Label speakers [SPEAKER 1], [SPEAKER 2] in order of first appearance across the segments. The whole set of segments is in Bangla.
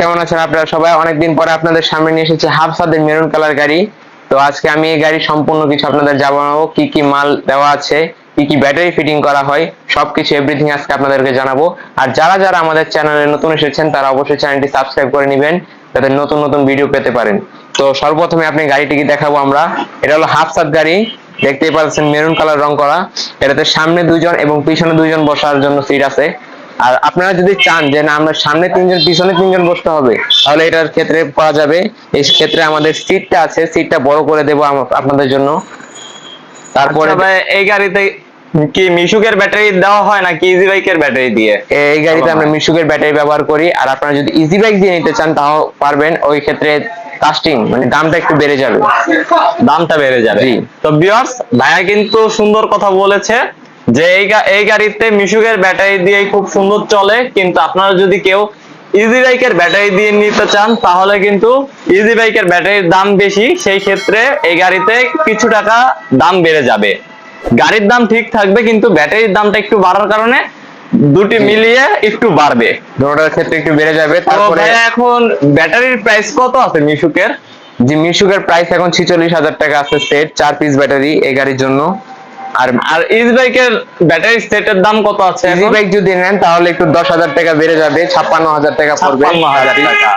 [SPEAKER 1] কেমন আছেন আপনারা সবাই? অনেকদিন পরে আপনাদের সামনে নিয়ে এসেছে হাফসাদের মেরুন কালার গাড়ি। তো আজকে আমি এই গাড়ি সম্পূর্ণ কিছু আপনাদের জানাব, কি কি মাল দেওয়া আছে, কি কি ব্যাটারি ফিটিং করা হয়, সবকিছু এভরিথিং আজকে আপনাদেরকে জানাব। আর যারা যারা আমাদের চ্যানেলে নতুন এসেছেন, তারা অবশ্যই চ্যানেলটি সাবস্ক্রাইব করে নেবেন, যাতে নতুন নতুন ভিডিও পেতে পারেন। তো সর্বপ্রথমে আপনি গাড়িটিকে দেখাবো আমরা? এটা হলো হাফসাদ গাড়ি, দেখতেই পাচ্ছেন মেরুন কালার রং করা। এটাতে সামনে দুইজন এবং পিছনে দুইজন বসার জন্য সিট আছে। আর আপনারা যদি চান যে না আমরা সামনে তিনজন পিছনে তিনজন বসতে হবে তাহলে এটার ক্ষেত্রে করা যাবে। এই ক্ষেত্রে আমাদের সিটটা আছে সিটটা বড় করে দেবো আপনাদের জন্য। তারপরে
[SPEAKER 2] আচ্ছা এই গাড়িতে কি মিশুকের ব্যাটারি দেওয়া হয় নাকি ইজি বাইকের ব্যাটারি দিয়ে?
[SPEAKER 1] এই গাড়িতে আমরা মিশুকের ব্যাটারি ব্যবহার করি আর আপনারা যদি ইজি বাইক দিয়ে নিতে চান তাও পারবেন। ওই ক্ষেত্রে কাস্টিং মানে দামটা একটু বেড়ে যাবে।
[SPEAKER 2] দামটা বেড়ে যাবে। তো বিয়ার্স ভাইয়া কিন্তু সুন্দর কথা বলেছে। যে এই গাড়িতে মিশুকের ব্যাটারি দিয়ে খুব সুন্দর চলে কিন্তু আপনারা যদি কেউ ইজি বাইকের ব্যাটারি দিয়ে নিতে চান তাহলে কিন্তু ইজি বাইকের ব্যাটারির দাম বেশি সেই ক্ষেত্রে এই গাড়িতে কিছু টাকা দাম বেড়ে যাবে। গাড়ির দাম ঠিক থাকবে কিন্তু ব্যাটারির দামটা একটু বাড়ার কারণে দুটি মিলিয়ে একটু বাড়বে।
[SPEAKER 1] দুটোটার ক্ষেত্রে একটু বেড়ে যাবে তারপরে
[SPEAKER 2] এখন ব্যাটারির প্রাইস কত আছে মিশুকের?
[SPEAKER 1] যে মিশুকের প্রাইস এখন ছিচল্লিশ হাজার টাকা আছে সেট চার পিস ব্যাটারি এই গাড়ির জন্য। আর
[SPEAKER 2] আর ইজি বাইকের ব্যাটারি সেটের দাম কত আছে
[SPEAKER 1] ইজি? বাইক যদি নেন তাহলে একটু দশ হাজার টাকা বেড়ে যাবে ছাপ্পান্ন হাজার টাকা পড়বে।
[SPEAKER 2] টাকা।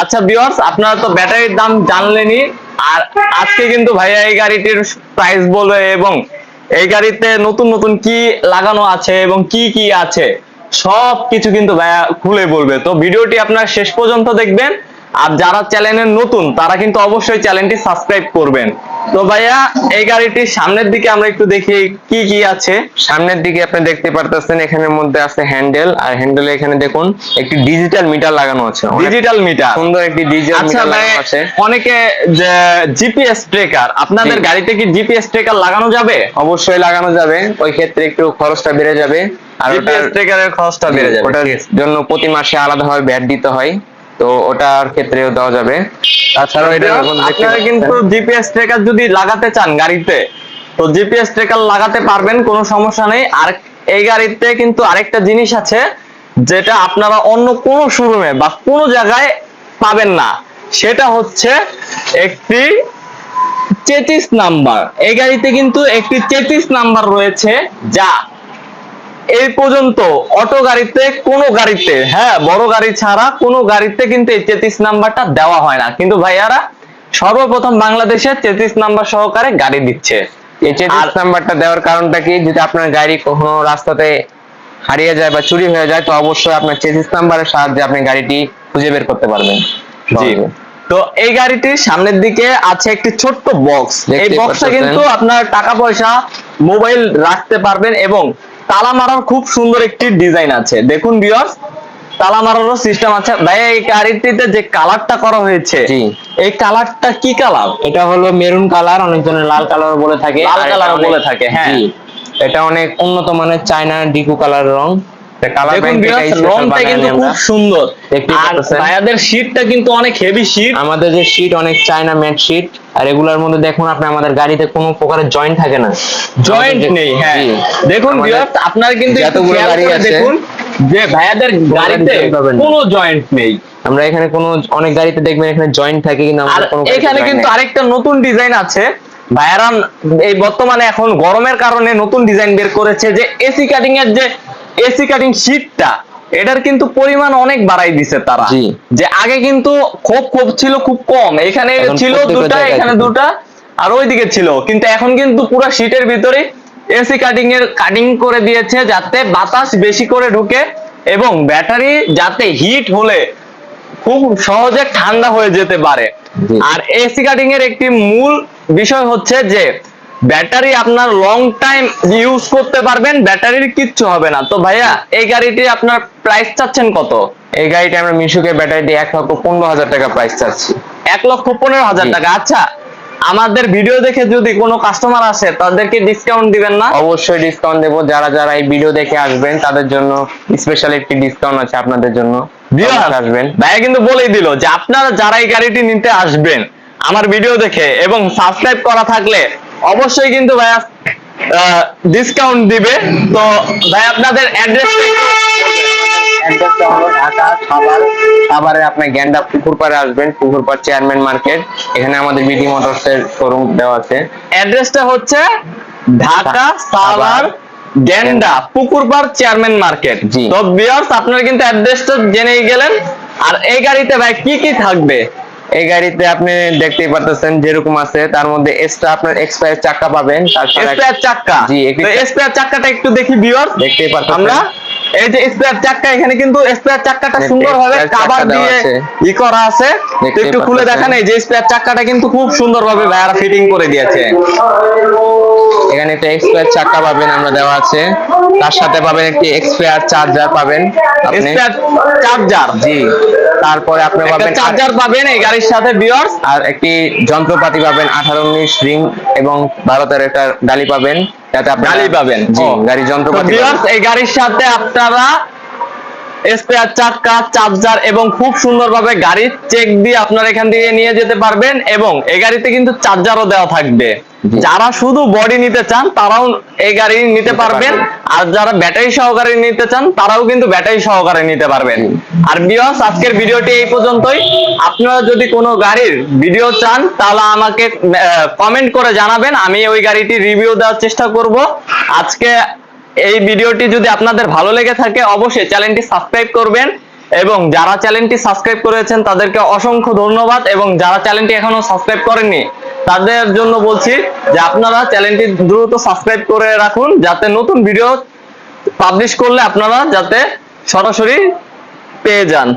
[SPEAKER 2] আচ্ছা ভিউয়ার্স আপনারা তো ব্যাটারির দাম জানলেনই। আর আজকে কিন্তু ভাইয়া এই গাড়িটির প্রাইস বলবে এবং এই গাড়িতে নতুন নতুন কি লাগানো আছে এবং কি কি আছে সব কিছু কিন্তু ভাইয়া খুলে বলবে। তো ভিডিওটি আপনারা শেষ পর্যন্ত দেখবেন। আর যারা চ্যানেলে নতুন তারা কিন্তু অবশ্যই চ্যানেলটি সাবস্ক্রাইব করবেন। তো ভাইয়া এই গাড়িটির সামনের দিকে আমরা একটু দেখি কি কি আছে?
[SPEAKER 1] সামনের দিকে আপনি দেখতে পারতেছেন এখানের মধ্যে আছে হ্যান্ডেল আর হ্যান্ডেলে এখানে দেখুন একটি ডিজিটাল মিটার লাগানো আছে।
[SPEAKER 2] ডিজিটাল মিটার
[SPEAKER 1] সুন্দর একটি ডিজিটাল
[SPEAKER 2] আচ্ছা
[SPEAKER 1] মিটার লাগানো আছে।
[SPEAKER 2] অনেকে জিপিএস ট্রেকার আপনাদের গাড়িতে কি জিপিএস ট্রেকার লাগানো যাবে?
[SPEAKER 1] অবশ্যই লাগানো যাবে। ওই ক্ষেত্রে একটু খরচটা বেড়ে যাবে। আর
[SPEAKER 2] জিপিএস ট্রেকারের খরচটা বেড়ে যাবে।
[SPEAKER 1] ওটার জন্য প্রতি মাসে আলাদাভাবে ব্যাট দিতে হয়। তো ওটার ক্ষেত্রেও দেওয়া যাবে। তাছাড়াও এটা
[SPEAKER 2] আপনারা কিন্তু জিপিএস ট্রেকার যদি লাগাতে চান গাড়িতে তো জিপিএস ট্রেকার লাগাতে পারবেন কোনো সমস্যা নেই। আর এই গাড়িতে কিন্তু আরেকটা জিনিস আছে যেটা আপনারা অন্য কোনো শোরুমে বা কোনো জায়গায় পাবেন না। সেটা হচ্ছে একটি চেতিস নাম্বার। এই গাড়িতে কিন্তু একটি চেতিস নাম্বার রয়েছে যা এই পর্যন্ত অটো গাড়িতে কোনো গাড়িতে হ্যাঁ বড় গাড়ি ছাড়া কোনো গাড়িতে কিন্তু এই তেত্রিশ নাম্বারটা দেওয়া হয় না। কিন্তু ভাইয়ারা সর্বপ্রথম বাংলাদেশে তেত্রিশ নাম্বার সহকারে গাড়ি দিচ্ছে।
[SPEAKER 1] এই
[SPEAKER 2] আর-
[SPEAKER 1] নাম্বারটা দেওয়ার কারণটা কি? যদি আপনার গাড়ি কখনো রাস্তাতে হারিয়ে যায় বা চুরি হয়ে যায় তো অবশ্যই আপনার চেসিস নাম্বারের সাহায্যে আপনি গাড়িটি খুঁজে বের করতে পারবেন।
[SPEAKER 2] জি। তো এই গাড়িটির সামনের দিকে আছে একটি ছোট্ট বক্স এই বক্সটা কিন্তু আপনার টাকা পয়সা মোবাইল রাখতে পারবেন এবং তালা মারার খুব সুন্দর একটি ডিজাইন আছে। দেখুন বিয়ার্স তালা মারারও সিস্টেম আছে। ভাই এই গাড়িটিতে যে কালারটা করা হয়েছে
[SPEAKER 1] জি।
[SPEAKER 2] এই কালারটা কি কালার
[SPEAKER 1] এটা হলো মেরুন কালার অনেকজনে লাল কালার বলে থাকে।
[SPEAKER 2] লাল
[SPEAKER 1] অনেক-
[SPEAKER 2] বলে থাকে, হ্যাঁ।
[SPEAKER 1] এটা অনেক উন্নত মানের চায়না ডিকু কালার রং। কালার
[SPEAKER 2] রংটা কিন্তু খুব সুন্দর। আর। ভাইয়াদের শীটটা কিন্তু অনেক হেভি শীট
[SPEAKER 1] আমাদের যে শীট অনেক চায়না ম্যাট শীট আর এগুলোর মধ্যে দেখুন আপনি আমাদের গাড়িতে কোনো প্রকারের জয়েন্ট থাকে না।
[SPEAKER 2] জয়েন্ট নেই হ্যাঁ। দেখুন আপনারা কিন্তু
[SPEAKER 1] যতগুলো গাড়ি আছে,
[SPEAKER 2] দেখুন যে ভাইয়াদের গাড়িতে। কোনো জয়েন্ট নেই।
[SPEAKER 1] আমরা এখানে কোনো অনেক গাড়িতে দেখবেন এখানে জয়েন্ট থাকে কিন্তু আমাদের কোনো
[SPEAKER 2] এখানে কিন্তু আরেকটা নতুন ডিজাইন আছে। ভাইয়ারা এই বর্তমানে এখন গরমের কারণে নতুন ডিজাইন বের করেছে যে এসি কাটিং এর যে এসি কাটিং শীটটা এটার কিন্তু পরিমাণ অনেক বাড়াই দিছে তারা। যে আগে কিন্তু খোপ খোপ ছিল খুব কম। এখানে ছিল দুটা এখানে। দুটা আর ওইদিকে ছিল। কিন্তু এখন কিন্তু পুরো শীটের ভিতরে এসি কাটিং এর কাটিং করে দিয়েছে যাতে বাতাস বেশি করে ঢুকে এবং ব্যাটারি যাতে হিট হলে খুব সহজে ঠান্ডা হয়ে যেতে পারে। আর এসি কাটিং এর একটি মূল বিষয় হচ্ছে যে ব্যাটারি আপনার লং টাইম ইউজ করতে পারবেন ব্যাটারির কিচ্ছু হবে না। তো ভাইয়া এই গাড়িটি আপনার প্রাইস চাচ্ছেন কত?
[SPEAKER 1] এই গাড়িটা আমরা মিশুকে ব্যাটারি দিয়ে এক লক্ষ পনেরো হাজার টাকা প্রাইস চাচ্ছি।
[SPEAKER 2] এক লক্ষ পনেরো হাজার টাকা। আচ্ছা আমাদের ভিডিও দেখে যদি কোনো কাস্টমার আসে তাদেরকে ডিসকাউন্ট দিবেন না?
[SPEAKER 1] অবশ্যই ডিসকাউন্ট দেবো। যারা যারা এই ভিডিও দেখে আসবেন তাদের জন্য স্পেশাল একটি ডিসকাউন্ট আছে আপনাদের জন্য। আসবেন।
[SPEAKER 2] ভাইয়া কিন্তু বলেই দিল যে আপনারা যারা এই গাড়িটি নিতে আসবেন আমার ভিডিও দেখে এবং সাবস্ক্রাইব করা থাকলে অবশ্যই কিন্তু ভাইয়া ডিসকাউন্ট দিবে। তো ভাই আপনাদের অ্যাড্রেস
[SPEAKER 1] অ্যাড্রেসটা হলো ঢাকা সাভার। সাভারে আপনি গ্যান্ডা পুকুর পাড়ে আসবেন পুকুর পাড় চেয়ারম্যান মার্কেট এখানে আমাদের বিডি মোটরস এর শোরুম দেওয়া আছে।
[SPEAKER 2] অ্যাড্রেসটা হচ্ছে ঢাকা সাভার গেন্ডা পুকুরপাড় চেয়ারম্যান মার্কেট। তো ভিউয়ার্স আপনারা কিন্তু অ্যাড্রেসটা জেনেই গেলেন। আর এই গাড়িতে ভাই কি কি থাকবে?
[SPEAKER 1] এই গাড়িতে আপনি দেখতেই পারতেছেন যেরকম আছে তার মধ্যে এক্সট্রা আপনার এক্সপায়ার চাকা পাবেন তারপরে
[SPEAKER 2] চাকা?
[SPEAKER 1] জি, একটি-
[SPEAKER 2] তো স্পেয়ার চাক্কাটা একটু দেখি ভিউয়ার্স
[SPEAKER 1] দেখতেই পারতেছেন।
[SPEAKER 2] আমরা এই যে স্পেয়ার চাক্কা এখানে কিন্তু স্পেয়ার চাক্কাটা
[SPEAKER 1] সুন্দরভাবে
[SPEAKER 2] সুন্দর ভাবে
[SPEAKER 1] spare
[SPEAKER 2] কাভার দিয়ে ই করা আছে। একটু খুলে দেখেন এই যে স্পেয়ার চাক্কাটা কিন্তু খুব সুন্দর ভাবে ভাইয়ারা ফিটিং করে দিয়েছে।
[SPEAKER 1] এখানে একটা এক্সপায়ার চাকা পাবেন আমরা দেওয়া আছে। তার সাথে পাবেন একটি এক্সপায়ার চার্জার পাবেন আপনি।
[SPEAKER 2] স্পেয়ার চার্জার
[SPEAKER 1] জি। তারপরে আপনি পাবেন
[SPEAKER 2] চার্জার পাবেন এই গাড়ির সাথে ভিউয়ার্স
[SPEAKER 1] আর একটি যন্ত্রপাতি পাবেন আঠারো উনিশ রিং এবং ভারতের একটা ডালি পাবেন। যাতে আপনি
[SPEAKER 2] ডালি পাবেন।
[SPEAKER 1] জি। গাড়ি যন্ত্রপাতি ভিউয়ার্স
[SPEAKER 2] এই গাড়ির সাথে আপনারা স্পেয়ার চাকা চার্জার এবং খুব সুন্দরভাবে গাড়ির চেক দিয়ে আপনারা এখান থেকে নিয়ে যেতে পারবেন এবং এই গাড়িতে কিন্তু চার্জারও দেওয়া থাকবে। যারা শুধু বডি নিতে চান তারাও এই গাড়ি নিতে পারবেন। আর যারা ব্যাটারি সহকারে নিতে চান তারাও কিন্তু ব্যাটারি সহকারে নিতে পারবেন। আর বিয়স আজকের ভিডিওটি এই পর্যন্তই। আপনারা যদি কোনো গাড়ির ভিডিও চান তাহলে আমাকে কমেন্ট করে জানাবেন। আমি ওই গাড়িটি রিভিউ দেওয়ার চেষ্টা করব। আজকে এই ভিডিওটি যদি আপনাদের ভালো লেগে থাকে, অবশ্যই চ্যানেলটি সাবস্ক্রাইব করবেন এবং যারা চ্যানেলটি সাবস্ক্রাইব করেছেন, তাদেরকে অসংখ্য ধন্যবাদ এবং যারা চ্যানেলটি এখনও সাবস্ক্রাইব করেননি, তাদের জন্য বলছি যে আপনারা চ্যানেলটি দ্রুত সাবস্ক্রাইব করে রাখুন, যাতে নতুন ভিডিও পাবলিশ করলে আপনারা যাতে সরাসরি পেয়ে যান।